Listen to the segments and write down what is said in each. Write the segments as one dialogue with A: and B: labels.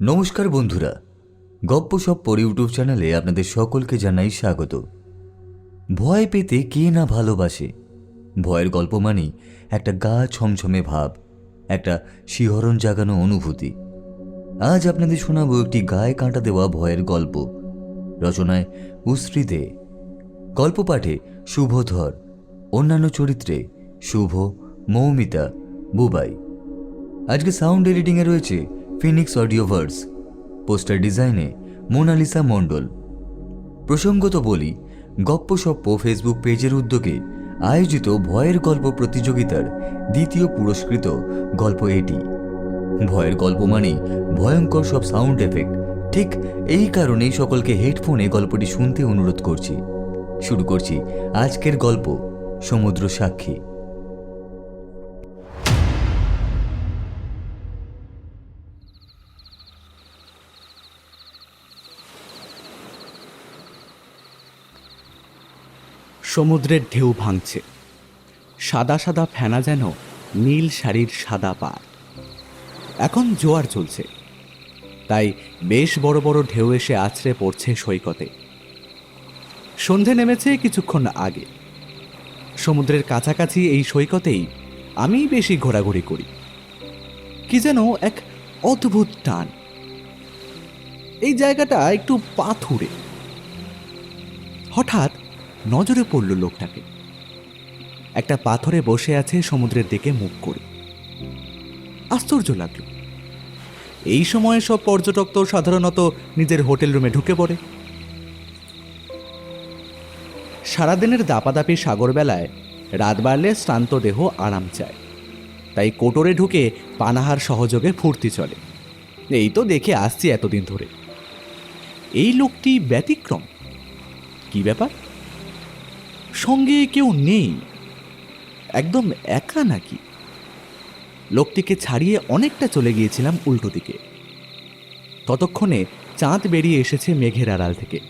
A: নমস্কার বন্ধুরা, গপ্প সব পর ইউটিউব চ্যানেলে আপনাদের সকলকে জানাই স্বাগত। ভয় পেতে কে না ভালোবাসে? ভয়ের গল্প মানেই একটা গা ছমছমে ভাব, একটা শিহরণ জাগানো অনুভূতি। আজ আপনাদের শোনাবো একটি গায়ে কাঁটা দেওয়া ভয়ের গল্প, রচনায় উশ্রী দে। গল্প পাঠে শুভধর, অন্যান্য চরিত্রে শুভ মৌমিতা বুবাই। আজকে সাউন্ড এডিটিংয়ে রয়েছে ফিনিক্স অডিওভার্স পোস্টার ডিজাইনে মোনালিসা মণ্ডল প্রসঙ্গত বলি, গপ্প গপ্পসপ্প ফেসবুক পেজের উদ্যোগে আয়োজিত ভয়ের গল্প প্রতিযোগিতার দ্বিতীয় পুরস্কৃত গল্প এটি। ভয়ের গল্প মানে ভয়ঙ্কর সব সাউন্ড এফেক্ট ঠিক এই কারণেই সকলকে হেডফোনে গল্পটি শুনতে অনুরোধ করছি। শুরু করছি আজকের গল্প সমুদ্র সাক্ষী।
B: সমুদ্রের ঢেউ ভাঙছে। সাদা সাদা ফেনা যেন নীল শাড়ির সাদা পার এখন জোয়ার চলছে। তাই বেশ বড় বড় ঢেউ এসে আছড়ে পড়ছে সৈকতে। সন্ধে নেমেছে কিছুক্ষণ আগে। সমুদ্রের কাছাকাছি এই সৈকতেই আমি বেশি ঘোরাঘুরি করি। কি যেন এক অদ্ভুত টান। এই জায়গাটা একটু পাথুরে। হঠাৎ নজরে পড়ল লোকটাকে। একটা পাথরে বসে আছে সমুদ্রের দিকে মুখ করে। আশ্চর্য লাগল। এই সময়ে সব পর্যটক তো সাধারণত নিজের হোটেল রুমে ঢুকে পড়ে। সারাদিনের দাপাদাপি সাগরবেলায় রাত বাড়লে শ্রান্ত দেহ আরাম চায়। তাই কোটরে ঢুকে পানাহার সহযোগে ফুর্তি চলে। এই তো দেখে আসছি এতদিন ধরে। এই লোকটি ব্যতিক্রম। কি ব্যাপার? সঙ্গে কেউ নেই। একদম একা নাকি? লোকটিকে ছাড়িয়ে অনেকটা চলে গিয়েছিলাম উল্টো দিকে। ততক্ষণে চাঁদ বেরিয়ে এসেছে মেঘের আড়াল থেকে।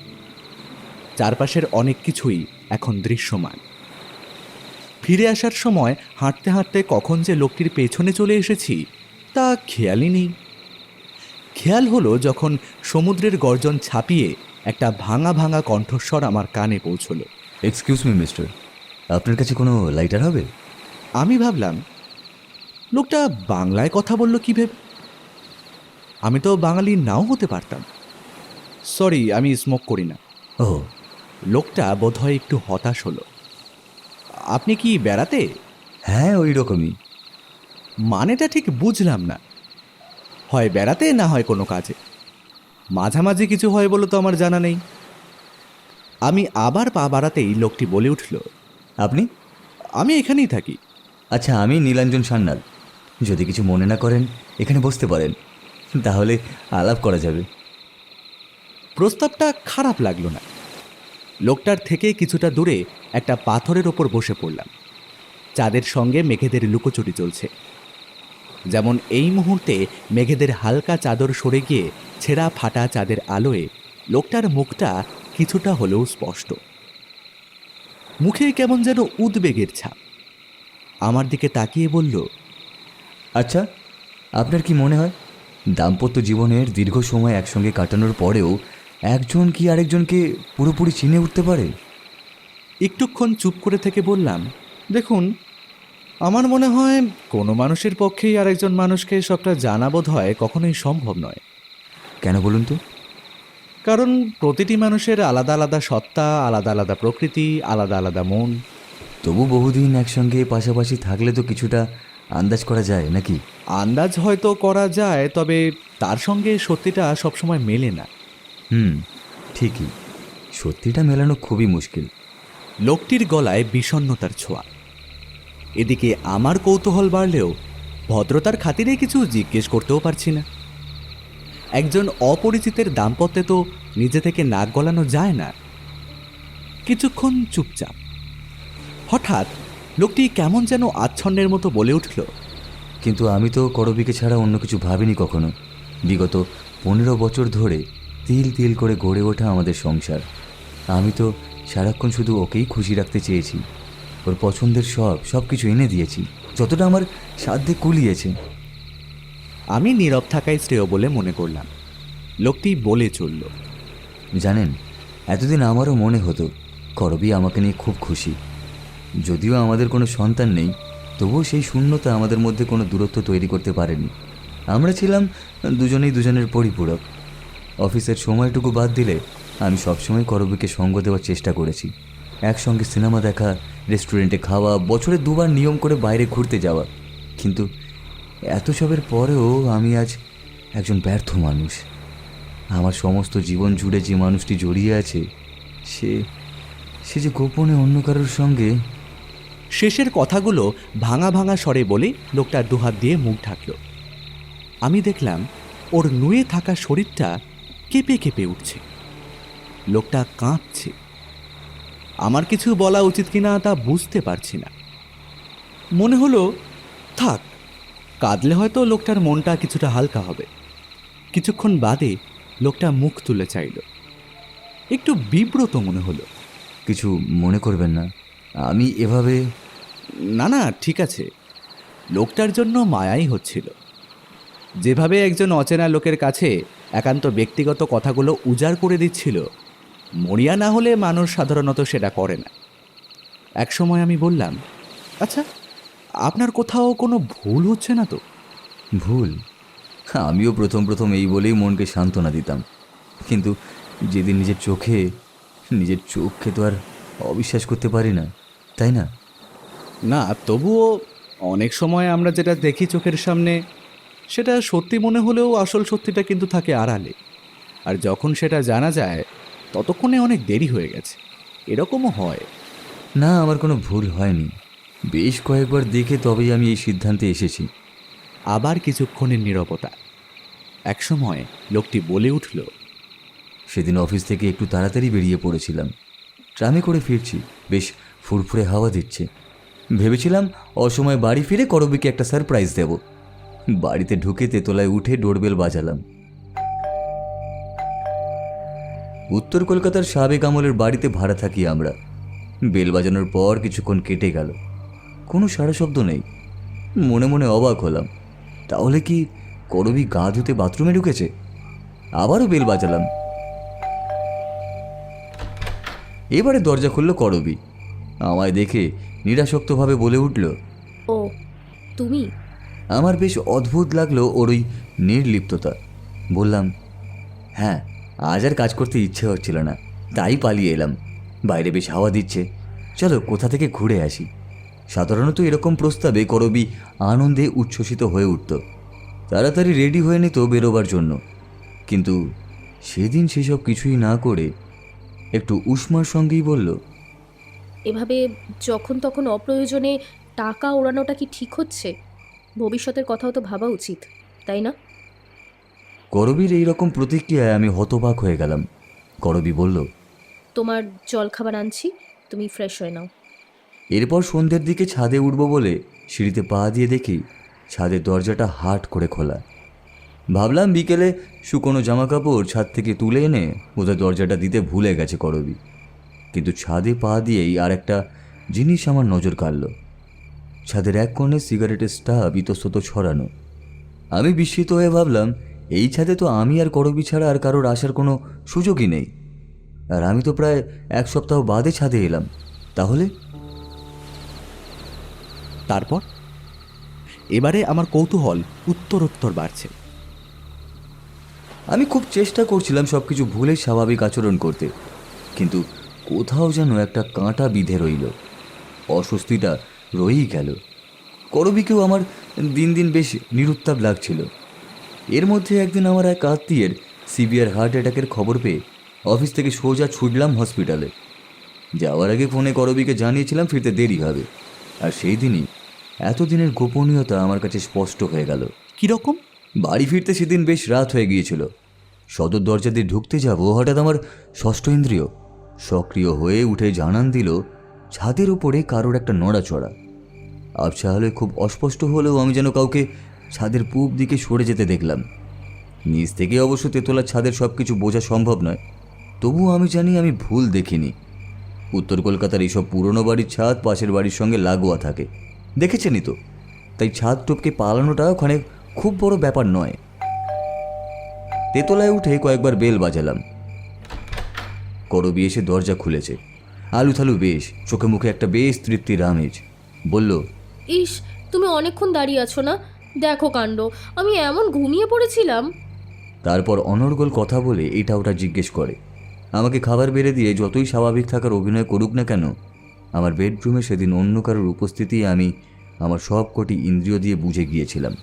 B: চারপাশের অনেক কিছুই এখন দৃশ্যমান। ফিরে আসার সময় হাঁটতে হাঁটতে কখন যে লোকটির পেছনে চলে এসেছি, তা খেয়ালই নেই। খেয়াল হলো যখন সমুদ্রের গর্জন ছাপিয়ে একটা ভাঙা ভাঙা কণ্ঠস্বর আমার কানে পৌঁছলো।
A: এক্সকিউজ মি মিস্টার আপনার কাছে কোনো লাইটার হবে?
B: আমি ভাবলাম লোকটা বাংলায় কথা বলল কি ভেবে আমি তো বাঙালি নাও হতে পারতাম। সরি আমি স্মোক করি না।
A: ও।
B: লোকটা বোধহয় একটু হতাশ হলো। আপনি কি বেড়াতে?
A: হ্যাঁ ওই রকমই।
B: মানেটা ঠিক বুঝলাম না। হয় বেড়াতে না হয় কোনো কাজে? মাঝামাঝি কিছু হয় বলে তো আমার জানা নেই। আমি আবার পা বাড়াতেই লোকটি বলে উঠল
A: আপনি?
B: আমি এখানেই থাকি।
A: আচ্ছা আমি নীলাঞ্জন সান্যাল। যদি কিছু মনে না করেন এখানে বসতে পারেন। তাহলে আলাপ করা যাবে।
B: প্রস্তাবটা খারাপ লাগল না। লোকটার থেকে কিছুটা দূরে একটা পাথরের ওপর বসে পড়লাম। চাঁদের সঙ্গে মেঘেদের লুকোচুরি চলছে। যেমন এই মুহূর্তে মেঘেদের হালকা চাদর সরে গিয়ে ছেঁড়া ফাটা চাঁদের আলোয় লোকটার মুখটা কিছুটা হলেও স্পষ্ট। মুখে কেমন যেন উদ্বেগের ছাপ। আমার দিকে তাকিয়ে বলল
A: আচ্ছা আপনার কি মনে হয়? দাম্পত্য জীবনের দীর্ঘ সময় একসঙ্গে কাটানোর পরেও একজন কি আরেকজনকে পুরোপুরি চিনে উঠতে পারে?
B: একটুক্ষণ চুপ করে থেকে বললাম দেখুন আমার মনে হয় কোনো মানুষের পক্ষেই আরেকজন মানুষকে সবটা জানা বোধ হয় কখনোই সম্ভব নয়।
A: কেন বলুন তো?
B: কারণ প্রতিটি মানুষের আলাদা আলাদা সত্তা আলাদা আলাদা প্রকৃতি আলাদা আলাদা মন।
A: তবু বহুদিন একসঙ্গে পাশাপাশি থাকলে তো কিছুটা আন্দাজ করা যায় নাকি?
B: আন্দাজ হয়তো করা যায় তবে তার সঙ্গে সত্যিটা সবসময় মেলে না।
A: হুম ঠিকই। সত্যিটা মেলানো খুবই মুশকিল।
B: লোকটির গলায় বিষণ্ণতার ছোঁয়া। এদিকে আমার কৌতূহল বাড়লেও ভদ্রতার খাতিরে কিছু জিজ্ঞেস করতেও পারছি না। একজন অপরিচিতের দাম্পত্যে তো নিজে থেকে নাক গলানো যায় না। কিছুক্ষণ চুপচাপ। হঠাৎ লোকটি কেমন যেন আচ্ছন্নের মতো বলে উঠল,
A: কিন্তু আমি তো করবিকে ছাড়া অন্য কিছু ভাবিনি কখনো। বিগত পনেরো বছর ধরে তিল তিল করে গড়ে ওঠা আমাদের সংসার। আমি তো সারাক্ষণ শুধু ওকেই খুশি রাখতে চেয়েছি। ওর পছন্দের সব সব কিছু এনে দিয়েছি। যতটা আমার সাধ্যে কুলিয়েছে।
B: আমি নীরব থাকাই শ্রেয় বলে মনে করলাম। লোকটি বলে চলল,
A: জানেন, এতদিন আমারও মনে হতো, করবি আমাকে নিয়ে খুব খুশি। যদিও আমাদের কোনো সন্তান নেই, তবুও সেই শূন্যতা আমাদের মধ্যে কোনো দূরত্ব তৈরি করতে পারেনি। আমরা ছিলাম দুজনেই দুজনের পরিপূরক। অফিসের সময়টুকু বাদ দিলে আমি সবসময় করবিকে সঙ্গ দেওয়ার চেষ্টা করেছি। একসঙ্গে সিনেমা দেখা, রেস্টুরেন্টে খাওয়া, বছরে দুবার নিয়ম করে বাইরে ঘুরতে যাওয়া। কিন্তু এত সবের পরেও আমি আজ একজন ব্যর্থ মানুষ। আমার সমস্ত জীবন জুড়ে যে মানুষটি জড়িয়ে আছে, সে সে যে গোপনে অন্য কারোর সঙ্গে
B: শেষের কথাগুলো ভাঙা ভাঙা স্বরে বলে লোকটার দুহাত দিয়ে মুখ ঢাকল। আমি দেখলাম ওর নুয়ে থাকা শরীরটা কেঁপে কেঁপে উঠছে। লোকটা কাঁপছে। আমার কিছু বলা উচিত কিনা তা বুঝতে পারছি না। মনে হলো, থাক কাঁদলে হয়তো লোকটার মনটা কিছুটা হালকা হবে। কিছুক্ষণ বাদে লোকটা মুখ তুলে চাইল। একটু বিব্রত মনে হলো।
A: কিছু মনে করবেন না। আমি এভাবে
B: না না ঠিক আছে। লোকটার জন্য মায়াই হচ্ছিল। যেভাবে একজন অচেনা লোকের কাছে একান্ত ব্যক্তিগত কথাগুলো উজাড় করে দিচ্ছিল মরিয়া না হলে মানুষ সাধারণত সেটা করে না। এক সময় আমি বললাম আচ্ছা আপনার কোথাও কোনো ভুল হচ্ছে না তো?
A: ভুল? আমিও প্রথম প্রথম এই বলেই মনকে সান্ত্বনা দিতাম। কিন্তু যেদিন নিজের চোখে নিজের চোখকে তো আর অবিশ্বাস করতে পারি না তাই না?
B: না তবুও অনেক সময় আমরা যেটা দেখি চোখের সামনে সেটা সত্যি মনে হলেও আসল সত্যিটা কিন্তু থাকে আড়ালে। আর যখন সেটা জানা যায় ততক্ষণে অনেক দেরি হয়ে গেছে। এরকমও হয়।
A: না আমার কোনো ভুল হয়নি। বেশ কয়েকবার দেখে তবেই আমি এই সিদ্ধান্তে এসেছি।
B: আবার কিছুক্ষণের নীরবতা। একসময় লোকটি বলে উঠল
A: সেদিন অফিস থেকে একটু তাড়াতাড়ি বেরিয়ে পড়েছিলাম। ট্রামে করে ফিরছি। বেশ ফুরফুরে হাওয়া দিচ্ছে। ভেবেছিলাম অসময় বাড়ি ফিরে করবিকে একটা সারপ্রাইজ দেব। বাড়িতে ঢুকে তেতলায় উঠে ডোরবেল বাজালাম। উত্তর কলকাতার সাবেক আমলের বাড়িতে ভাড়া থাকি আমরা। বেল বাজানোর পর কিছুক্ষণ কেটে গেল। কোনো সারা শব্দ নেই। মনে মনে অবাক হলাম। তাহলে কি করবি গা ধুতে বাথরুমে ঢুকেছে? আবারও বেল বাজালাম। এবারে দরজা খুলল করবি। আমায় দেখে নিরাসক্তভাবে বলে উঠল
C: ও তুমি?
A: আমার বেশ অদ্ভুত লাগল ওর ওই নির্লিপ্ততা। বললাম হ্যাঁ আজ আর কাজ করতে ইচ্ছে হচ্ছিল না তাই পালিয়ে এলাম। বাইরে বেশ হাওয়া দিচ্ছে। চলো কোথা থেকে ঘুরে আসি। সাধারণত এরকম প্রস্তাবে করবি আনন্দে উচ্ছ্বসিত হয়ে উঠত। তাড়াতাড়ি রেডি হয়ে নিত বেরোবার জন্য। কিন্তু সেদিন সেসব কিছুই না করে একটু উষ্মার সঙ্গেই বলল
C: এভাবে যখন তখন অপ্রয়োজনে টাকা ওড়ানোটা কি ঠিক হচ্ছে? ভবিষ্যতের কথাও তো ভাবা উচিত তাই না?
A: করবীর এই রকম প্রতিক্রিয়ায় আমি হতবাক হয়ে গেলাম। করবি বলল
C: তোমার জলখাবার আনছি তুমি ফ্রেশ হয়ে নাও।
A: এরপর সন্ধ্যের দিকে ছাদে উঠব বলে সিঁড়িতে পা দিয়ে দেখি ছাদের দরজাটা হাট করে খোলা। ভাবলাম বিকেলে শুকনো জামা কাপড় ছাদ থেকে তুলে এনে বোধহয় দরজাটা দিতে ভুলে গেছে করবি। কিন্তু ছাদে পা দিয়েই আর একটা জিনিস আমার নজর কাড়ল। ছাদের এক কোণে সিগারেটের স্টাব ইতস্তত ছড়ানো। আমি বিস্মিত হয়ে ভাবলাম, এই ছাদে তো আমি আর করবি ছাড়া আর কারোর আসার কোনো সুযোগই নেই। আর আমি তো প্রায় এক সপ্তাহ বাদে ছাদে এলাম। তাহলে?
B: তারপর? এবারে আমার কৌতূহল উত্তরোত্তর বাড়ছে।
A: আমি খুব চেষ্টা করছিলাম সব কিছু ভুলে স্বাভাবিক আচরণ করতে, কিন্তু কোথাও যেন একটা কাঁটা বিধে রইল। অস্বস্তিটা রয়েই গেল। করবিকেও আমার দিন দিন বেশ নিরুত্তাপ লাগছিল। এর মধ্যে একদিন আমার এক আত্মীয়ের সিভিয়ার হার্ট অ্যাটাকের খবর পেয়ে অফিস থেকে সোজা ছুটলাম হসপিটালে। যাওয়ার আগে ফোনে করবিকে জানিয়েছিলাম ফিরতে দেরি হবে। আর সেই দিনই এতদিনের গোপনীয়তা আমার কাছে স্পষ্ট হয়ে গেল।
B: কীরকম?
A: বাড়ি ফিরতে সেদিন বেশ রাত হয়ে গিয়েছিল। সদর দরজা দিয়ে ঢুকতে যাব হঠাৎ আমার ষষ্ঠ ইন্দ্রিয় সক্রিয় হয়ে উঠে জানান দিল ছাদের উপরে কারোর একটা নড়াচড়া। আবছা হলে খুব অস্পষ্ট হলেও আমি যেন কাউকে ছাদের পূব দিকে সরে যেতে দেখলাম। নিচ থেকে অবশ্য তেতলার ছাদের সব কিছু বোঝা সম্ভব নয়। তবুও আমি জানি আমি ভুল দেখিনি। উত্তর কলকাতার এইসব পুরনো বাড়ির ছাদ পাশের বাড়ির সঙ্গে লাগোয়া থাকে। দেখেছেনই তো? তাই ছাদ টপকে পালানোটা ওখানে খুব বড় ব্যাপার নয়। তেতলায় উঠে কয়েকবার বেল বাজালাম। করবি এসে দরজা খুলেছে। আলু থালু বেশ চোখে মুখে একটা বেশ তৃপ্তির আমেজ বলল
C: ইস তুমি অনেকক্ষণ দাঁড়িয়ে আছো না? দেখো কাণ্ড আমি এমন ঘুমিয়ে পড়েছিলাম।
A: তারপর অনর্গল কথা বলে এটা ওটা জিজ্ঞেস করে। আমাকে খাবার বেড়ে দিয়ে যতই স্বাভাবিক থাকার অভিনয় করুক না কেন আমার বেডরুমে সেদিন অন্য কারোর উপস্থিতি আমি আমার সব কটি ইন্দ্রিয় দিয়ে বুঝে গিয়েছিলাম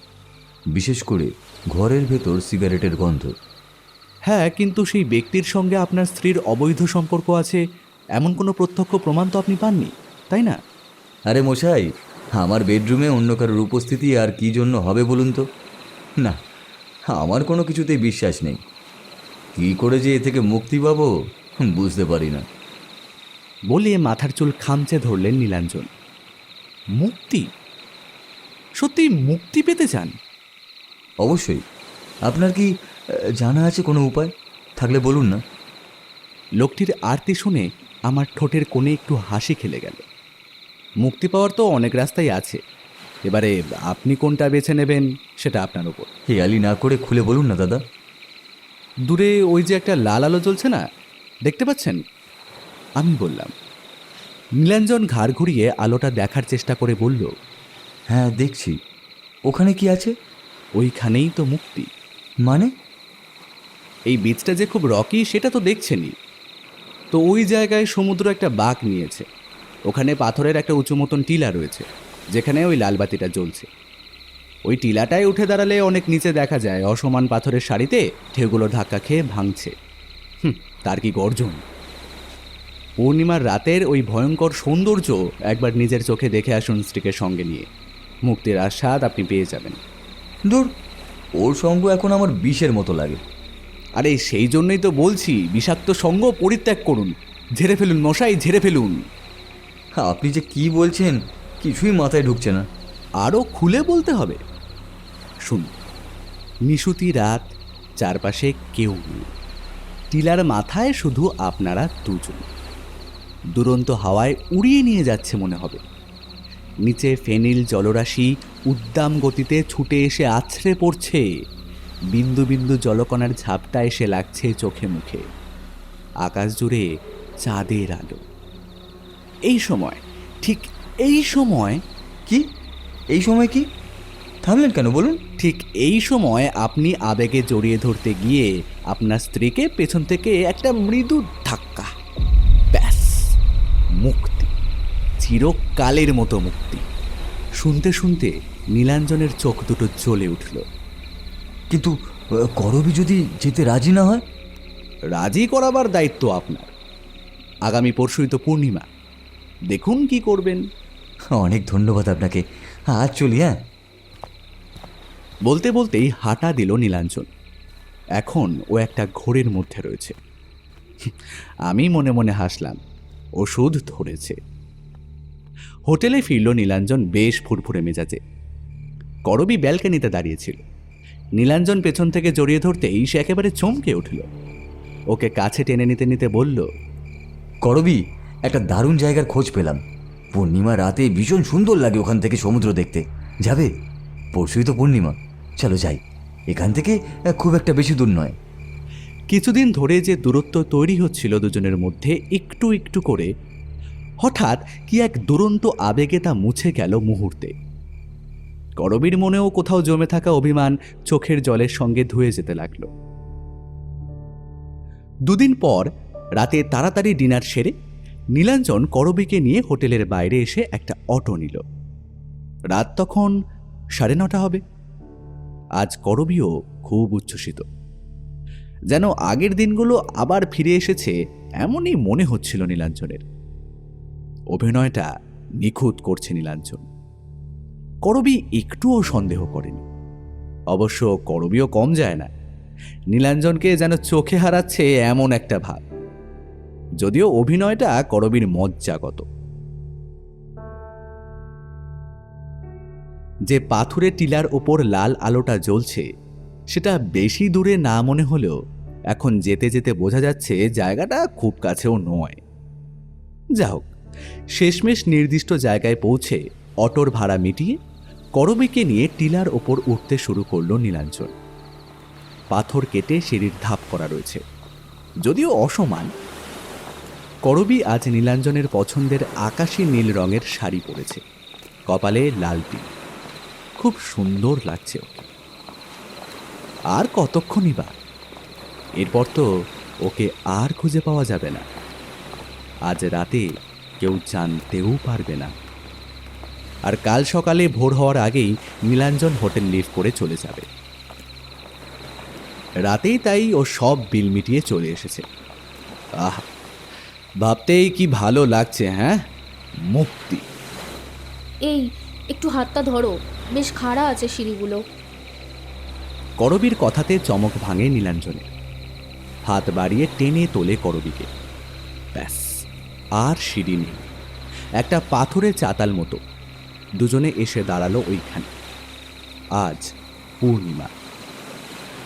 A: বিশেষ করে ঘরের ভেতর সিগারেটের গন্ধ।
B: হ্যাঁ কিন্তু সেই ব্যক্তির সঙ্গে আপনার স্ত্রীর অবৈধ সম্পর্ক আছে এমন কোনো প্রত্যক্ষ প্রমাণ তো আপনি পাননি তাই না?
A: আরে মশাই আমার বেডরুমে অন্য কারোর উপস্থিতি আর কি জন্য হবে বলুন তো? না আমার কোনো কিছুতেই বিশ্বাস নেই। কী করে যে এ থেকে মুক্তি পাবো? বুঝতে পারি না।
B: বলে মাথার চুল খামচে ধরলেন নীলাঞ্জন। মুক্তি? সত্যি মুক্তি পেতে চান?
A: অবশ্যই। আপনার কি জানা আছে কোনো উপায়? থাকলে বলুন না।
B: লোকটির আরতি শুনে আমার ঠোঁটের কোণে একটু হাসি খেলে গেল। মুক্তি পাওয়ার তো অনেক রাস্তাই আছে। এবারে আপনি কোনটা বেছে নেবেন সেটা আপনার উপর।
A: হেয়ালি না করে খুলে বলুন না দাদা।
B: দূরে ওই যে একটা লাল আলো জ্বলছে না? দেখতে পাচ্ছেন? আমি বললাম। নীলাঞ্জন ঘাড় ঘুরিয়ে আলোটা দেখার চেষ্টা করে বলল
A: হ্যাঁ দেখছি। ওখানে কি আছে?
B: ওইখানেই তো মুক্তি।
A: মানে?
B: এই বীজটা যে খুব রকি, সেটা তো দেখছেনই। তো ওই জায়গায় সমুদ্র একটা বাঁক নিয়েছে। ওখানে পাথরের একটা উঁচু মতন টিলা রয়েছে, যেখানে ওই লালবাতিটা জ্বলছে। ওই টিলাটায় উঠে দাঁড়ালে অনেক নিচে দেখা যায় অসমান পাথরের সারিতে ঢেউগুলো ধাক্কা খেয়ে ভাঙছে। হুম তার কি গর্জন? পূর্ণিমার রাতের ওই ভয়ঙ্কর সৌন্দর্য একবার নিজের চোখে দেখে আসুন স্ত্রীকে সঙ্গে নিয়ে। মুক্তির আস্বাদ আপনি পেয়ে যাবেন।
A: দূর ওর সঙ্গ এখন আমার বিষের মতো লাগে।
B: আরে সেই জন্যই তো বলছি বিষাক্ত সঙ্গ পরিত্যাগ করুন। ঝেড়ে ফেলুন মশাই ঝেড়ে ফেলুন।
A: আপনি যে কি বলছেন কিছুই মাথায় ঢুকছে না।
B: আরও খুলে বলতে হবে। শুনুন। নিশুতি রাত, চারপাশে কেউ নেই। টিলার মাথায় শুধু আপনারা দুজন। দুরন্ত হাওয়ায় উড়িয়ে নিয়ে যাচ্ছে মনে হবে। নিচে ফেনিল জলরাশি উদ্দাম গতিতে ছুটে এসে আছড়ে পড়ছে। বিন্দু বিন্দু জলকণার ঝাপটা এসে লাগছে চোখে মুখে। আকাশ জুড়ে চাঁদের আলো। এই সময়, ঠিক এই সময়,
A: কি? এই সময় কি? থামলেন কেন বলুন?
B: ঠিক এই সময় আপনি আবেগে জড়িয়ে ধরতে গিয়ে আপনার স্ত্রীকে পেছন থেকে একটা মৃদু ধাক্কা। ব্যাস মুক্তি। চিরকালের মতো মুক্তি। শুনতে শুনতে নীলাঞ্জনের চোখ দুটো জ্বলে উঠল।
A: কিন্তু করবি যদি যেতে রাজি না হয়?
B: রাজি করাবার দায়িত্ব আপনার। আগামী পরশুই তো পূর্ণিমা। দেখুন কি করবেন।
A: অনেক ধন্যবাদ আপনাকে। আজ চলি হ্যাঁ?
B: বলতে বলতেই হাঁটা দিল নীলাঞ্জন। এখন ও একটা ঘোরের মধ্যে রয়েছে। আমি মনে মনে হাসলাম, ওষুধ ধরেছে। হোটেলে ফিরল নীলাঞ্জন বেশ ফুরফুরে মেজাজে। করবি ব্যালকানিতে দাঁড়িয়েছিল। নীলাঞ্জন পেছন থেকে জড়িয়ে ধরতেই সে একেবারে চমকে উঠল। ওকে কাছে টেনে নিতে নিতে বলল,
A: করবি, একটা দারুণ জায়গার খোঁজ পেলাম। পূর্ণিমা রাতে ভীষণ সুন্দর লাগে ওখান থেকে সমুদ্র দেখতে। যাবে? পরশুই তো পূর্ণিমা। চলো যাই। এখান থেকে খুব একটা বেশি দূর নয়।
B: কিছুদিন ধরে যে দূরত্ব তৈরি হচ্ছিল দুজনের মধ্যে, একটু একটু করে, হঠাৎ কি এক দুরন্ত আবেগে তা মুছে গেল মুহূর্তে। করবীর মনেও কোথাও জমে থাকা অভিমান চোখের জলের সঙ্গে ধুয়ে যেতে লাগল। দুদিন পর, রাতে তাড়াতাড়ি ডিনার সেরে, নীলাঞ্জন করবীকে নিয়ে হোটেলের বাইরে এসে একটা অটো নিল। রাত তখন সাড়ে নটা হবে। আজ করবীও খুব উচ্ছ্বসিত। যেন আগের দিনগুলো আবার ফিরে এসেছে, এমনই মনে হচ্ছিল নীলাঞ্জনের অভিনয়টা নিখুঁত করছে নীলাঞ্জন করবি একটুও সন্দেহ করেনি। অবশ্য করবিও কম যায় না। নীলাঞ্জনকে যেন চোখে হারাচ্ছে এমন একটা ভাব। যদিও অভিনয়টা করবির মজ্জাগত। যে পাথুরে টিলার ওপর লাল আলোটা জ্বলছে, সেটা বেশি দূরে না মনে হলেও এখন যেতে যেতে বোঝা যাচ্ছে জায়গাটা খুব কাছেও নয়। যা হোক শেষমেশ নির্দিষ্ট জায়গায় পৌঁছে অটোর ভাড়া মিটিয়ে করবিকে নিয়ে টিলার ওপর উঠতে শুরু করল নীলাঞ্জন পাথর কেটে সিঁড়ির ধাপ করা রয়েছে। যদিও অসমান করবি আজ নীলাঞ্জনের পছন্দের আকাশী নীল রঙের শাড়ি পরেছে। কপালে লালটি খুব সুন্দর লাগছে ওকে। আর কতক্ষণই বা? এরপর তো ওকে আর খুঁজে পাওয়া যাবে না। আজ রাতে কেউ জানতেও পারবে না। আর কাল সকালে ভোর হওয়ার আগেই নীলাঞ্জন হোটেল লিভ করে চলে যাবে। রাতেই তাই ও সব বিল মিটিয়ে চলে এসেছে। আহ, ভাবতেই কি ভালো লাগছে হ্যাঁ? মুক্তি।
C: এই, একটু হাতটা ধরো। বেশ খাড়া আছে সিঁড়িগুলো।
B: করবীর কথাতে চমক ভাঙে নীলাঞ্জনের হাত বাড়িয়ে টেনে তোলে করবীকে। ব্যাস, আর সিঁড়ি নেই। একটা পাথরের চাতাল মতো। দুজনে এসে দাঁড়াল ওইখানে। আজ পূর্ণিমা।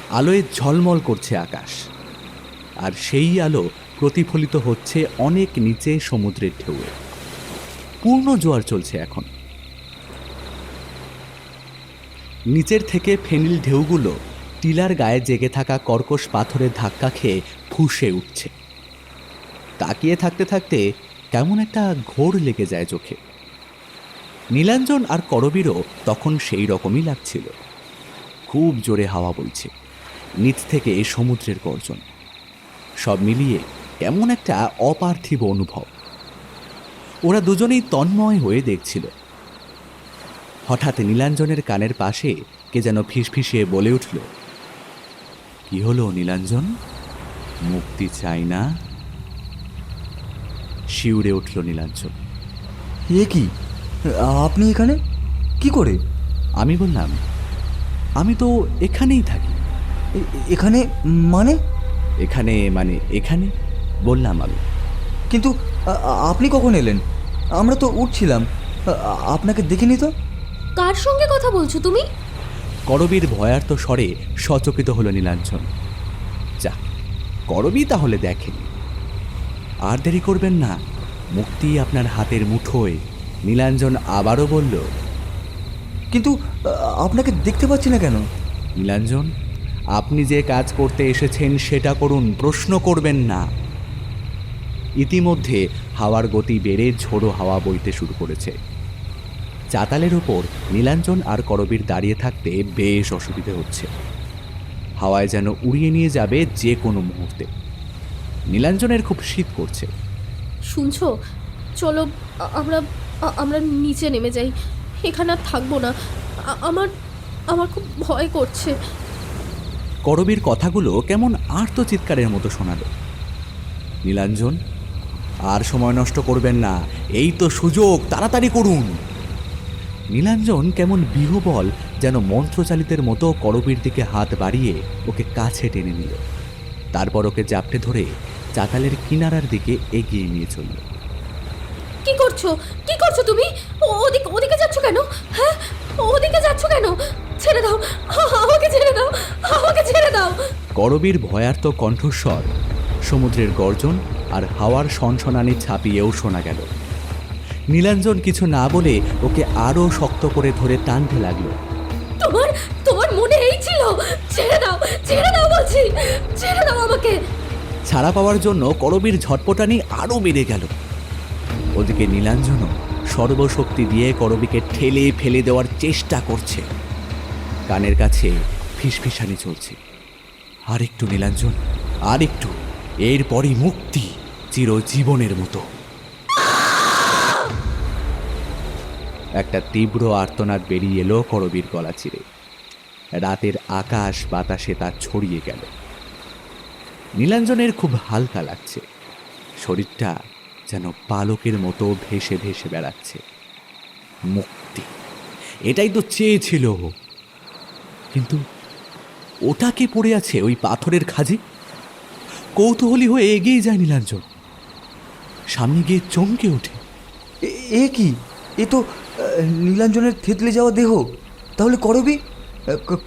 B: আলোয় ঝলমল করছে আকাশ। আর সেই আলো প্রতিফলিত হচ্ছে অনেক নিচে সমুদ্রের ঢেউয়ে। পূর্ণ জোয়ার চলছে এখন। নিচের থেকে ফেনিল ঢেউগুলো টিলার গায়ে জেগে থাকা কর্কশ পাথরের ধাক্কা খেয়ে ফুসে উঠছে। তাকিয়ে থাকতে থাকতে কেমন একটা ঘোর লেগে যায় চোখে। নীলাঞ্জন আর করবীরও তখন সেই রকমই লাগছিল। খুব জোরে হাওয়া বইছে, নিচ থেকে সমুদ্রের গর্জন। সব মিলিয়ে কেমন একটা অপার্থিব অনুভব। ওরা দুজনেই তন্ময় হয়ে দেখছিল। হঠাৎ নীলাঞ্জনের কানের পাশে কে যেন ফিসফিসিয়ে বলে উঠল কি হলো নীলাঞ্জন? মুক্তি চাই না? শিউরে উঠল নীলাঞ্জন
A: এ কি? আপনি এখানে? কি করে?
B: আমি বললাম আমি তো এখানেই থাকি।
A: এখানে মানে?
B: এখানে মানে এখানে বললাম আমি।
A: কিন্তু আপনি কখন এলেন? আমরা তো উঠছিলাম। আপনাকে দেখিনি তো?
C: কার সঙ্গে কথা বলছো তুমি?
B: করবীর ভয়ার্ত স্বরে সচকিত হলো নীলাঞ্জন। যা করবি তাহলে দেখেন। আর দেরি করবেন না মুক্তি আপনার হাতের মুঠোয়। নীলাঞ্জন আবারও বলল
A: কিন্তু আপনাকে দেখতে পাচ্ছি না কেন?
B: নীলাঞ্জন আপনি যে কাজ করতে এসেছেন সেটা করুন প্রশ্ন করবেন না। ইতিমধ্যে হাওয়ার গতি বেড়ে ঝোড়ো হাওয়া বইতে শুরু করেছে। চাতালের ওপর নীলাঞ্জন আর করবীর দাঁড়িয়ে থাকতে বেশ অসুবিধে হচ্ছে। হাওয়ায় যেন উড়িয়ে নিয়ে যাবে যে কোনো মুহূর্তে। নীলাঞ্জনের খুব শীত করছে।
C: শুনছো? চলো আমরা আমরা নিচে নেমে যাই। এখানে আর থাকব না। আমার আমার খুব ভয় করছে।
B: করবীর কথাগুলো কেমন আর্ত চিৎকারের মতো শোনালো। নীলাঞ্জন আর সময় নষ্ট করবেন না। এই তো সুযোগ তাড়াতাড়ি করুন। নীলাঞ্জন কেমন বিহবল যেন মন্ত্রচালিতের মতো করবীর দিকে হাত বাড়িয়ে ওকে কাছে টেনে নিল। তারপর ওকে জাপটে ধরে চাতালের কিনারার দিকে এগিয়ে নিয়ে চলল।
C: কি করছ? কি করছ তুমি? ওদিকে ওদিকে যাচ্ছ কেন? হ্যাঁ? ওদিকে যাচ্ছ কেন? ছেড়ে দাও। আমাকে ছেড়ে দাও। আমাকে ছেড়ে দাও।
B: করবীর ভয়ার্ত কণ্ঠস্বর সমুদ্রের গর্জন আর হাওয়ার সনসনানি ছাপিয়েও শোনা গেল। নীলাঞ্জন কিছু না বলে ওকে আরও শক্ত করে ধরে টানতে লাগল।
C: তোমার তোমার মনে এই ছিল? ছেড়ে দাও ছেড়ে দাও বলছি ছেড়ে দাও আমাকে।
B: ছাড়া পাওয়ার জন্য করবীর ঝটপটানি আরও বেড়ে গেল। ওদিকে নীলাঞ্জনও সর্বশক্তি দিয়ে করবীকে ঠেলে ফেলে দেওয়ার চেষ্টা করছে। কানের কাছে ফিসফিসানি চলছে। আর একটু নীলাঞ্জন আর একটু এরপরই মুক্তি চিরজীবনের মতো। একটা তীব্র আর্তনাদ বেরিয়ে এলো করবীর গলা চিরে। রাতের আকাশ বাতাসে তা ছড়িয়ে গেল। নীলাঞ্জনের খুব হালকা লাগছে। শরীরটা যেন পালকের মতো ভেসে ভেসে বেড়াচ্ছে। মুক্তি। এটাই তো চেয়েছিল কিন্তু ওটা কে পড়ে আছে ওই পাথরের খাজে? কৌতূহলী হয়ে এগিয়ে যায় নীলাঞ্জন। সামনে গিয়ে চমকে ওঠে।
A: এ- কি? এ তো নীলাঞ্জনের থেতলে যাওয়া দেহ? তাহলে করবি?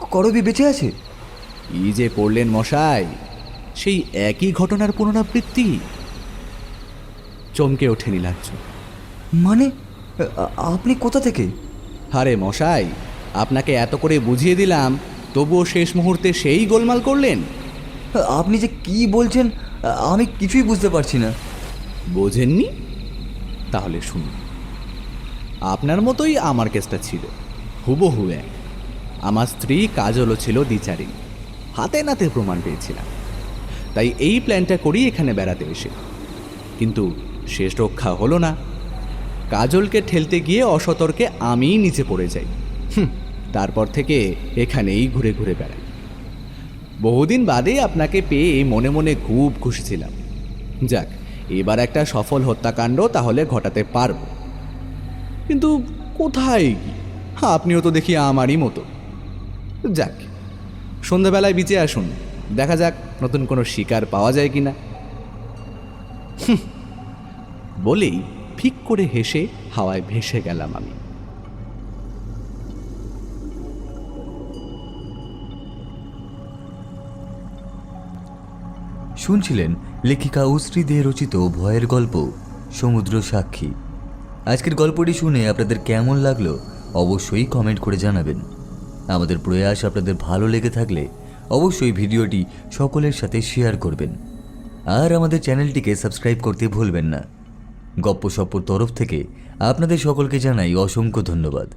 A: করবি বেঁচে আছে?
B: ই যে পড়লেন মশাই সেই একই ঘটনার পুনরাবৃত্তি। চমকে ওঠে নীলাঞ্জন।
A: মানে আপনি কোথা থেকে?
B: আরে মশাই আপনাকে এত করে বুঝিয়ে দিলাম তবুও শেষ মুহূর্তে সেই গোলমাল করলেন।
A: আপনি যে কি বলছেন আমি কিছুই বুঝতে পারছি না।
B: বোঝেননি? তাহলে শুনুন। আপনার মতোই আমার কেসটা ছিল। হুবহু এক। আমার স্ত্রী কাজলও ছিল দ্বিচারিণী হাতে নাতে প্রমাণ পেয়েছিলাম। তাই এই প্ল্যানটা করি এখানে বেড়াতে এসে। কিন্তু শেষ রক্ষা হলো না। কাজলকে ঠেলতে গিয়ে অসতর্কে আমিই নিচে পড়ে যাই। তারপর থেকে এখানেই ঘুরে ঘুরে বেড়াই। বহুদিন বাদে আপনাকে পেয়ে মনে মনে খুব খুশি ছিলাম। যাক, এবার একটা সফল হত্যাকাণ্ড তাহলে ঘটাতে পারব। কিন্তু কোথায় কি? আপনিও তো দেখি আমারই মতো। যাক সন্ধ্যাবেলায় বিচে আসুন। দেখা যাক নতুন কোনো শিকার পাওয়া যায় কিনা। হুঁ, বলেই ফিক করে হেসে হাওয়ায় ভেসে গেলাম আমি।
A: শুনছিলেন লেখিকা উশ্রী দে রচিত ভয়ের গল্প সমুদ্র সাক্ষী। আজকের গল্পটি শুনে আপনাদের কেমন লাগল অবশ্যই কমেন্ট করে জানাবেন। আমাদের প্রয়াস আপনাদের ভালো লেগে থাকলে অবশ্যই ভিডিওটি সকলের সাথে শেয়ার করবেন। আর আমাদের চ্যানেলটিকে সাবস্ক্রাইব করতে ভুলবেন না। গপ্প সপ্পর তরফ থেকে আপনাদের সকলকে জানাই অসংখ্য ধন্যবাদ।